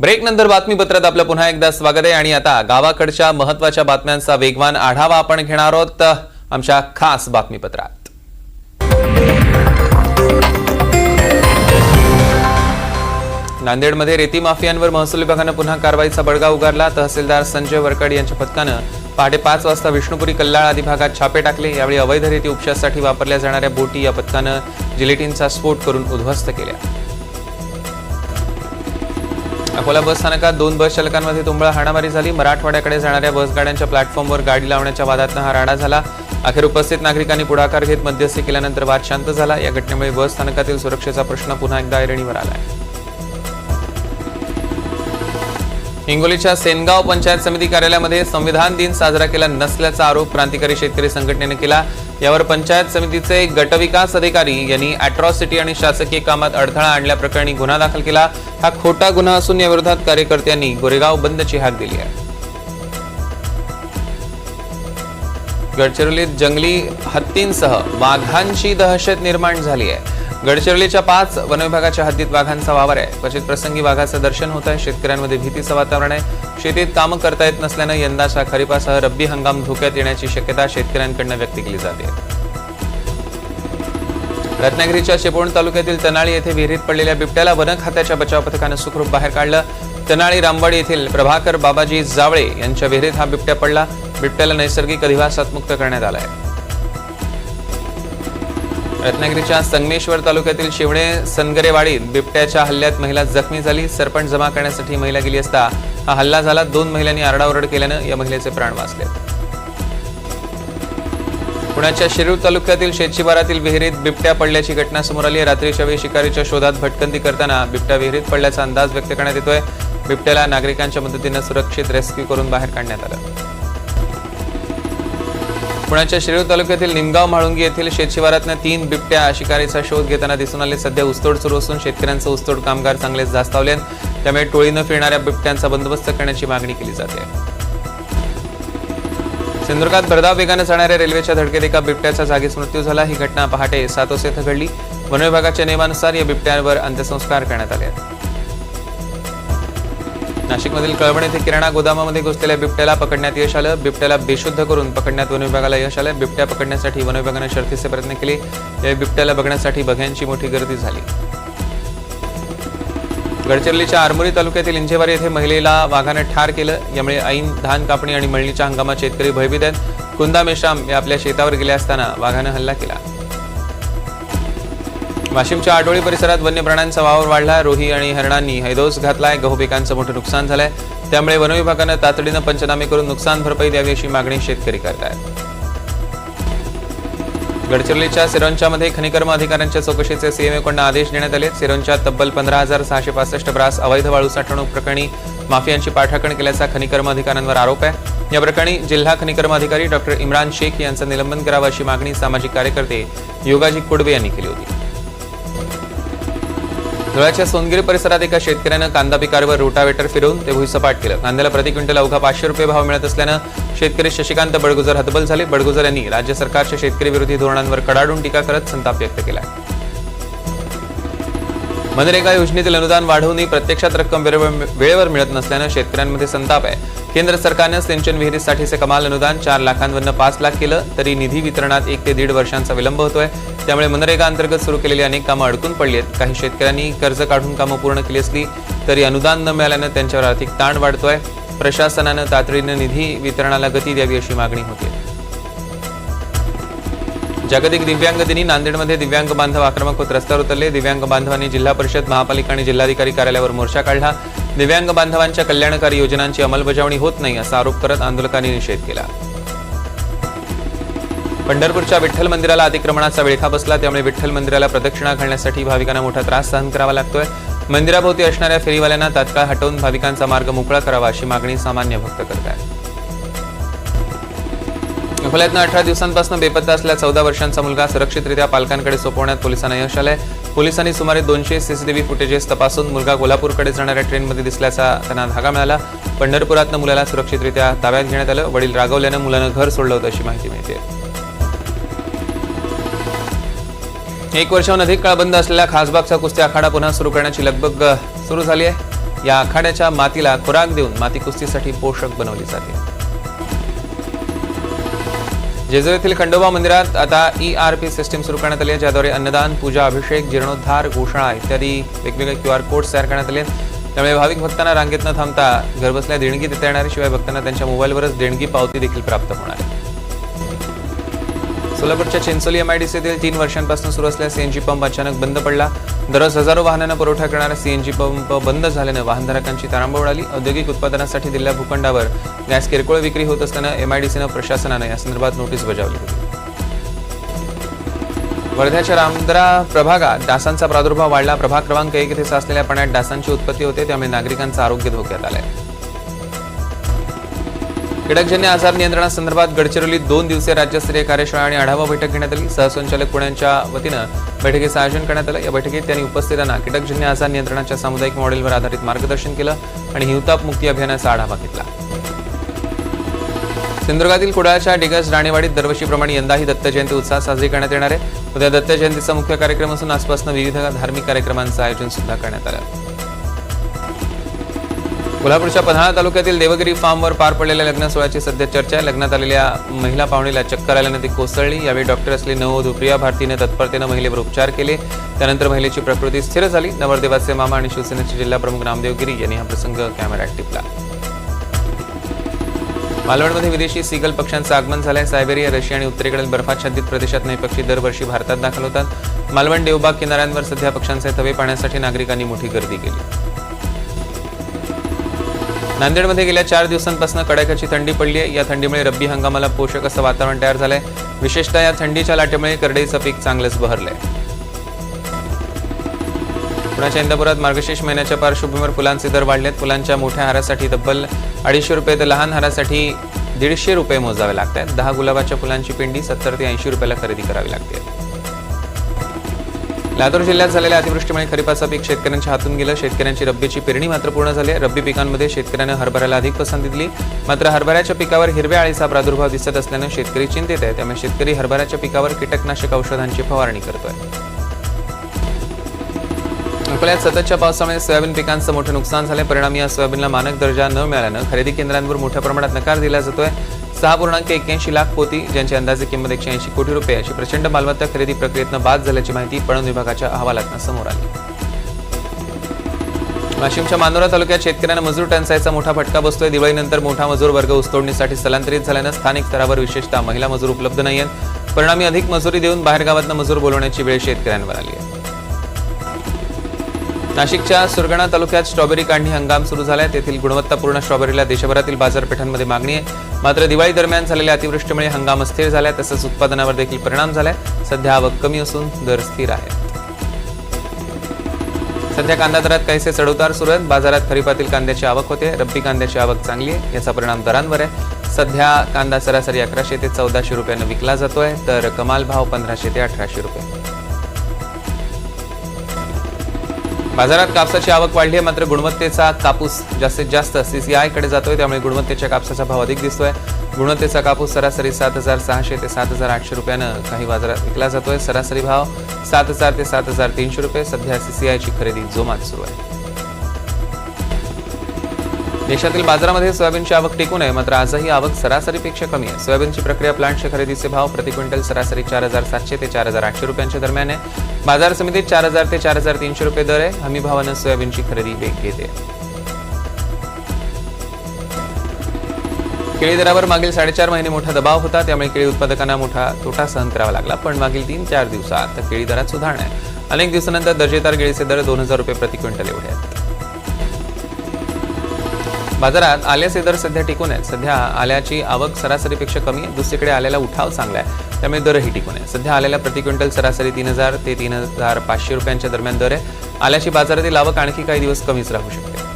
Break नंतर बातमीपत्रात आपलं पुन्हा एकदा स्वागत आहे. आणि आता गावाकडच्या महत्त्वाच्या बातम्यांचा वेगवान आढावा आपण घेणार आहोत. आमच्या खास बातमीपत्रात. नांदेडमध्ये रेती माफियांवर महसूल विभागानं पुन्हा कारवाईचा बडगा उगारला. तहसीलदार संजय वरकड यांच्या पथकानं पहाटे पाच वाजता विष्णुपुरी कल्लाळ आदी भागात छापे टाकले. यावेळी अवैध रेती उपशासाठी वापरल्या जाणाऱ्या बोटी या पथकानं जिलेटिनचा स्फोट करून उद्ध्वस्त केल्या. अकोला बस स्थानकात दोन बस चालकांमध्ये तुंबळ हाणामारी झाली. मराठवाड्याकडे जाणाऱ्या बसगाड्यांच्या प्लॅटफॉर्मवर गाडी लावण्याच्या वादातनं हा राडा झाला. अखेर उपस्थित नागरिकांनी पुढाकार घेत मध्यस्थी केल्यानंतर वाद शांत झाला. या घटनेमुळे बस स्थानकातील सुरक्षेचा प्रश्न पुन्हा एकदा ऐरणीवर आला आहे हिंगोलीच्या सेनगाव पंचायत समिती कार्यालयामध्ये संविधान दिन साजरा केला नसल्याचा आरोप क्रांतिकारी शेतकरी संघटनेने केला. यावर पंचायत समितीचे गटविकास अधिकारी यांनी अॅट्रॉसिटी आणि शासकीय कामात अडथळा आणल्याप्रकरणी गुन्हा दाखल केला. हा खोटा गुन्हा असून याविरोधात कार्यकर्त्यांनी गोरेगाव बंदची हाक दिली आहे. गडचिरोलीत जंगली हत्तींसह वाघांची दहशत निर्माण झाली आहे. गडचिरोलीच्या पाच वनविभागाच्या हद्दीत वाघांचा वावर आहे. क्वचित प्रसंगी वाघाचं दर्शन होत आहे. शेतकऱ्यांमध्ये भीतीचं वातावरण आहे. शेतीत कामं करता येत नसल्यानं यंदाच्या खरीपासह रब्बी हंगाम धोक्यात येण्याची शक्यता शेतकऱ्यांकडनं व्यक्त केली जाते. रत्नागिरीच्या चिपळूण तालुक्यातील तनाळी येथे विहिरीत पडलेल्या बिबट्याला वन खात्याच्या बचाव पथकानं सुखरूप बाहेर काढलं. तनाळी रामवाडी येथील प्रभाकर बाबाजी जावळे यांच्या विहिरीत हा बिबट्या पडला. बिबट्याला नैसर्गिक अधिवासात मुक्त करण्यात आलाय. रत्नागिरीच्या संगमेश्वर तालुक्यातील शिवणे सनगरेवाडीत बिबट्याच्या हल्ल्यात महिला जखमी झाली. सरपंच जमा करण्यासाठी महिला गेली असता हा हल्ला झाला. दोन महिलांनी आरडाओरड केल्यानं या महिलेचे प्राण वाचले. पुण्याच्या शिरूर तालुक्यातील शेतशिवारातील विहिरीत बिबट्या पडल्याची घटना समोर आली रात्रीच्या वेळी शिकारीच्या शोधात भटकंती करताना बिबट्या विहिरीत पडल्याचा अंदाज व्यक्त करण्यात येतोय. बिबट्याला नागरिकांच्या मदतीनं सुरक्षित रेस्क्यू करून बाहेर काढण्यात आलं. पुण्याच्या शिरूर तालुक्यातील निमगाव म्हाळुंगी येथील शेतशिवारातनं तीन बिबट्या शिकारीचा शोध घेताना दिसून आले. सध्या ऊसतोड सुरू असून शेतकऱ्यांचं ऊसतोड कामगार चांगलेच जास्तावले त्यामुळे टोळीनं फिरणाऱ्या बिबट्यांचा बंदोबस्त करण्याची मागणी केली जाते. सिंधुदुर्गात भरधाव वेगानं जाणाऱ्या रेल्वेच्या धडकेत एका बिबट्याचा जागीच मृत्यू झाला. ही घटना पहाटे सातोस येथे घडली. वन विभागाच्या नियमानुसार या बिबट्यांवर अंत्यसंस्कार करण्यात आले आहेत. नाशिकमधील कळवण येथे किराणा गोदामामध्ये घुसलेल्या बिबट्याला पकडण्यात यश आलं. बिबट्याला बेशुद्ध करून पकडण्यात वन विभागाला यश आलं. बिबट्या पकडण्यासाठी वन विभागाने शर्थीचे प्रयत्न केले. या बिबट्याला बघण्यासाठी बघ्यांची मोठी गर्दी झाली. गडचिरोलीच्या आरमोरी तालुक्यातील इंजेवारी येथे महिलेला वाघाने ठार केलं. यामुळे ऐन धान कापणी आणि मळणीच्या हंगामात शेतकरी भयभीत आहेत. कुंदा मेश्राम या आपल्या शेतावर गेले असताना वाघानं हल्ला केला. वाशिमच्या आडोळी परिसरात वन्य प्राण्यांचा वावर वाढला. रोही आणि हरणांनी हैदोस घातलाय. गहू पिकांचं मोठं नुकसान झालंय. त्यामुळे वनविभागानं तातडीनं पंचनामे करून नुकसान भरपाई द्यावी अशी मागणी शेतकरी करत आहेत गडचिरोलीच्या सिरोंच्यामध्ये खनिकर्म अधिकाऱ्यांच्या चौकशीचे सीएमएकडून आदेश देण्यात आले सिरोंच्या तब्बल पंधरा हजार सहाशे पासष्ट ब्रास अवैध वाळू साठवणूक प्रकरणी माफियांची पाठराखण केल्याचा खनिकर्म अधिकाऱ्यांवर आरोप आहे. या प्रकरणी जिल्हा खनिकर्म अधिकारी डॉक्टर इम्रान शेख यांचं निलंबन करावं अशी मागणी सामाजिक कार्यकर्ते योगाजी कुडवे यांनी केली होती. धुळ्याच्या सोनगिरी परिसरात एका शेतकऱ्यानं कांदा पिकावर रोटावेटर फिरवून ते भुईसपाट केलं. कांद्याला प्रति क्विंटल अवघा पाचशे रुपये भाव मिळत असल्यानं शेतकरी शशिकांत बडगुजर हतबल झाले. बडगुजर यांनी राज्य सरकारच्या शेतकरी विरोधी धोरणांवर कडाडून टीका करत संताप व्यक्त केला मनरेगा योजनेतील अनुदान वाढवूनही प्रत्यक्षात रक्कम वेळेवर वेळेवर मिळत नसल्यानं शेतकऱ्यांमध्ये संताप आहे. केंद्र सरकारनं सिंचन विहिरीसाठीचे कमाल अनुदान चार लाखांवरनं पाच लाख केलं तरी निधी वितरणात एक ते दीड वर्षांचा विलंब होतोय. त्यामुळे मनरेगा अंतर्गत सुरू केलेली अनेक कामं अडकून पडली आहेत. काही शेतकऱ्यांनी कर्ज काढून कामं पूर्ण केली असली तरी अनुदान न मिळाल्यानं त्यांच्यावर आर्थिक ताण वाढतोय. प्रशासनानं तातडीनं निधी वितरणाला गती द्यावी अशी मागणी होती जागतिक दिव्यांग दिनी नांदेडमध्ये दिव्यांग बांधव आक्रमक होत रस्त्यावर उतरले. दिव्यांग बांधवांनी जिल्हा परिषद महापालिका आणि जिल्हाधिकारी कार्यालयावर मोर्चा काढला. दिव्यांग बांधवांच्या कल्याणकारी योजनांची अंमलबजावणी होत नाही असा आरोप करत आंदोलकांनी निषेध केला. पंढरपूरच्या विठ्ठल मंदिराला अतिक्रमणाचा विळखा बसला. त्यामुळे विठ्ठल मंदिराला प्रदक्षिणा घालण्यासाठी भाविकांना मोठा त्रास सहन करावा लागतोय. मंदिराभोवती असणाऱ्या फेरीवाल्यांना तात्काळ हटवून भाविकांचा मार्ग मोकळा करावा अशी मागणी सामान्य भक्त करत आहेत अकोल्यातनं अठरा दिवसांपासून बेपत्ता असल्या चौदा वर्षांचा मुलगा सुरक्षितरित्या पालकांकडे सोपवण्यात पोलिसांना यश आलंय. पोलिसांनी सुमारे दोनशे सीसीटीव्ही फुटेजेस तपासून मुलगा कोल्हापूरकडे जाणाऱ्या ट्रेनमध्ये दिसल्याचा त्यांना धागा मिळाला. पंढरपुरातनं मुलाला सुरक्षितरित्या ताब्यात घेण्यात आलं. वडील रागवल्यानं मुलानं घर सोडलं होतं अशी माहिती मिळते. एक वर्षाहून अधिक काळ बंद असलेल्या खासबागचा कुस्ती आखाडा पुन्हा सुरू करण्याची लगबग सुरू झाली आहे. या आखाड्याच्या मातीला खुराक देऊन माती कुस्तीसाठी पोषक बनवली जाते. जेजुरी येथील खंडोबा मंदिरात आता ई आर पी सिस्टीम सुरू करण्यात आली आहे ज्याद्वारे अन्नदान पूजा अभिषेक जीर्णोद्धार घोषणा इत्यादी वेगवेगळे क्यू आर कोड्स तयार करण्यात आले आहेत. त्यामुळे भाविक भक्तांना रांगेत न थांबता घरबसल्या देणगी देता येणार शिवाय भक्तांना त्यांच्या मोबाईलवरच देणगी पावती देखील प्राप्त होणार आहे. सोलापूरच्या चिंचोली एमआयडीसीतील तीन वर्षांपासून सुरू असलेला सीएनजी पंप अचानक बंद पडला. दररोज हजारो वाहनांना पुरवठा करणारा सीएनजी पंप बंद झाल्यानं वाहनधारकांची तारांबळ उडाली. औद्योगिक उत्पादनासाठी दिलेल्या भूखंडावर गॅस किरकोळ विक्री होत असताना एमआयडीसीनं प्रशासनानं यासंदर्भात नोटीस बजावली होती. वर्ध्याच्या रामदरा प्रभागात डासांचा प्रादुर्भाव वाढला. प्रभाग क्रमांक एक येथे साचलेल्या पाण्यात डासांची उत्पत्ती होते. त्यामुळे नागरिकांचं आरोग्य धोक्यात आलंय. कीटकजन्य आजार नियंत्रणासंदर्भात गडचिरोलीत दोन दिवसीय राज्यस्तरीय कार्यशाळा आणि आढावा बैठक घेण्यात आली. सहसंचालक पुण्याच्या वतीनं बैठकीचं आयोजन करण्यात आलं. या बैठकीत त्यांनी उपस्थितांना कीटकजन्य आजार नियंत्रणाच्या सामुदायिक मॉडेलवर आधारित मार्गदर्शन केलं आणि हिवताप मुक्ती अभियानाचा आढावा घेतला. सिंधुदुर्गातील कुडाळच्या डिगस राणेवाडीत दरवर्षीप्रमाणे यंदाही दत्त जयंती उत्साह साजरी करण्यात येणार आहे. उद्या दत्त जयंतीचा मुख्य कार्यक्रम असून आसपासनं विविध धार्मिक कार्यक्रमांचं आयोजन सुद्धा करण्यात आलं. कोल्हापूरच्या पन्हाळा तालुक्यातील देवगिरी फार्मवर पार पडलेल्या लग्न सोहळ्याची सध्या चर्चा आहे. लग्नात आलेल्या महिला पाहुणीला चक्कर आल्यानं ती कोसळली. यावेळी डॉक्टर असली नववधू प्रिया भारतीने तत्परतेनं महिलेवर उपचार केले. त्यानंतर महिलेची प्रकृती स्थिर झाली. नवरदेवाचे मामा आणि शिवसेनेचे जिल्हाप्रमुख नामदेव गिरी यांनी हा प्रसंग कॅमेऱ्यात टिपला. मालवणमध्ये विदेशी सीगल पक्ष्यांचं आगमन झालंय. सायबेरिया रशिया आणि उत्तरेकडील बर्फाच्छादित प्रदेशात नाही पक्षी दरवर्षी भारतात दाखल होतात. मालवण देवबाग किनाऱ्यांवर सध्या पक्ष्यांचे थवे पाहण्यासाठी नागरिकांनी मोठी गर्दी केली. नांदेडमध्ये गेल्या चार दिवसांपासून कडाक्याची थंडी पडली आहे या थंडीमुळे रब्बी हंगामाला पोषक असं वातावरण तयार झालंय. विशेषतः या थंडीच्या लाटेमुळे करडईचं पीक चांगलंच बहरलंय. पुण्याच्या इंदापुरात मार्गशीर्ष महिन्याच्या पार्श्वभूमीवर फुलांचे दर वाढलेत. फुलांच्या मोठ्या हारासाठी तब्बल अडीचशे रुपये तर लहान हारासाठी दीडशे रुपये मोजावे लागतात दहा गुलाबाच्या फुलांची पिंडी सत्तर ते ऐंशी रुपयाला खरेदी करावी लागते. लातूर जिल्ह्यात झालेल्या अतिवृष्टीमुळे खरीपाचं पीक शेतकऱ्यांच्या हातून गेलं. शेतकऱ्यांची रब्बीची पेरणी मात्र पूर्ण झाली. रब्बी पिकांमध्ये शेतकऱ्यानं हरभऱ्याला अधिक पसंती दिली. मात्र हरभऱ्याच्या पिकावर हिरव्या आळीचा प्रादुर्भाव दिसत असल्यानं शेतकरी चिंतेत आहे त्यामुळे शेतकरी हरभऱ्याच्या पिकावर कीटकनाशक औषधांची फवारणी करतोय. अकोल्यात सततच्या पावसामुळे सोयाबीन पिकांचं मोठं नुकसान झालंय. परिणामी या सोयाबीनला मानक दर्जा न मिळाल्यानं खरेदी केंद्रांवर मोठ्या प्रमाणात नकार दिला जातोय. सहा पूर्णांक एक्क्याऐंशी लाख पोती ज्यांची अंदाजे किंमत एकशे ऐंशी कोटी रुपये अशी प्रचंड मालमत्ता खरेदी प्रक्रियेतनं बाद झाल्याची माहिती पणन विभागाच्या अहवालातनं समोर आली. वाशिमच्या मानोरा तालुक्यात शेतकऱ्यांना मजूर टंचाईचा मोठा फटका बसतोय. दिवाळीनंतर मोठा मजूर वर्ग ऊसतोडणीसाठी स्थलांतरित झाल्यानं स्थानिक स्तरावर विशेषतः महिला मजूर उपलब्ध नाही आहेत. परिणामी अधिक मजुरी देऊन बाहेरगावातनं मजूर बोलवण्याची वेळ शेतकऱ्यांवर आली आहे. नाशिकच्या सुरगणा तालुक्यात स्ट्रॉबेरी काढणी हंगाम सुरू झालाय. तेथील गुणवत्तापूर्ण स्ट्रॉबेरीला देशभरातील बाजारपेठांमध्ये मागणी आहे. मात्र दिवाळी दरम्यान झालेल्या अतिवृष्टीमुळे हंगाम अस्थिर झालाय तसंच उत्पादनावर देखील परिणाम झालाय. सध्या आवक कमी असून दर स्थिर आहे. सध्या कांदा दरात काहीसे चढउतार सुरू आहेत. बाजारात खरीपातील कांद्याची आवक होते. रब्बी कांद्याची आवक चांगली आहे. याचा परिणाम दरांवर आहे. सध्या कांदा सरासरी अकराशे ते चौदाशे रुपयानं विकला जातोय. तर कमाल भाव पंधराशे ते अठराशे रुपये. बाजारात कापसाची आवक वाढली आहे मात्र गुणवत्तेचा कापूस जास्तीत जास्त सीसीआयकडे जातोय त्यामुळे गुणवत्तेच्या कापसाचा भाव अधिक दिसतोय. गुणवत्तेचा कापूस सरासरी सात हजार सहाशे ते सात हजार आठशे रुपयानं काही बाजारात विकला जातोय. सरासरी भाव सात हजार ते सात हजार तीनशे रुपये. सध्या सीसीआयची खरेदी जोमात सुरू आहे. देशातील बाजारामध्ये सोयाबीनची आवक टिकून आहे मात्र आजही आवक सरासरीपेक्षा कमी आहे. सोयाबीनची प्रक्रिया प्लांटच्या खरेदीचे भाव प्रति क्विंटल सरासरी चार हजार सातशे ते चार हजार आठशे रुपयांच्या दरम्यान आहे. बाजार समितीत चार हजार ते चार हजार तीनशे रुपये दर आहे. हमी भावानं सोयाबीनची खरेदी वेग घेते केळी दरावर मागील साडेचार महिने मोठा दबाव होता. त्यामुळे केळी उत्पादकांना मोठा तोटा सहन करावा लागला. पण मागील तीन चार दिवसात केळी दरात सुधारणा आहे. अनेक दिवसानंतर दर्जेदार केळीचे दर दोन हजार रुपये प्रति क्विंटल एवढे आहेत. बाजारात आल्याचे दर सध्या टिकून आहेत. सध्या आल्याची आवक सरासरीपेक्षा कमी आहे. दुसरीकडे आल्याला उठाव चांगला आहे. त्यामुळे दरही टिकून आहे. सध्या आल्याला प्रति क्विंटल सरासरी तीन हजार ते तीन हजार पाचशे रुपयांच्या दरम्यान दर आहे. आल्याची बाजारातील आवक आणखी काही दिवस कमीच राहू शकते.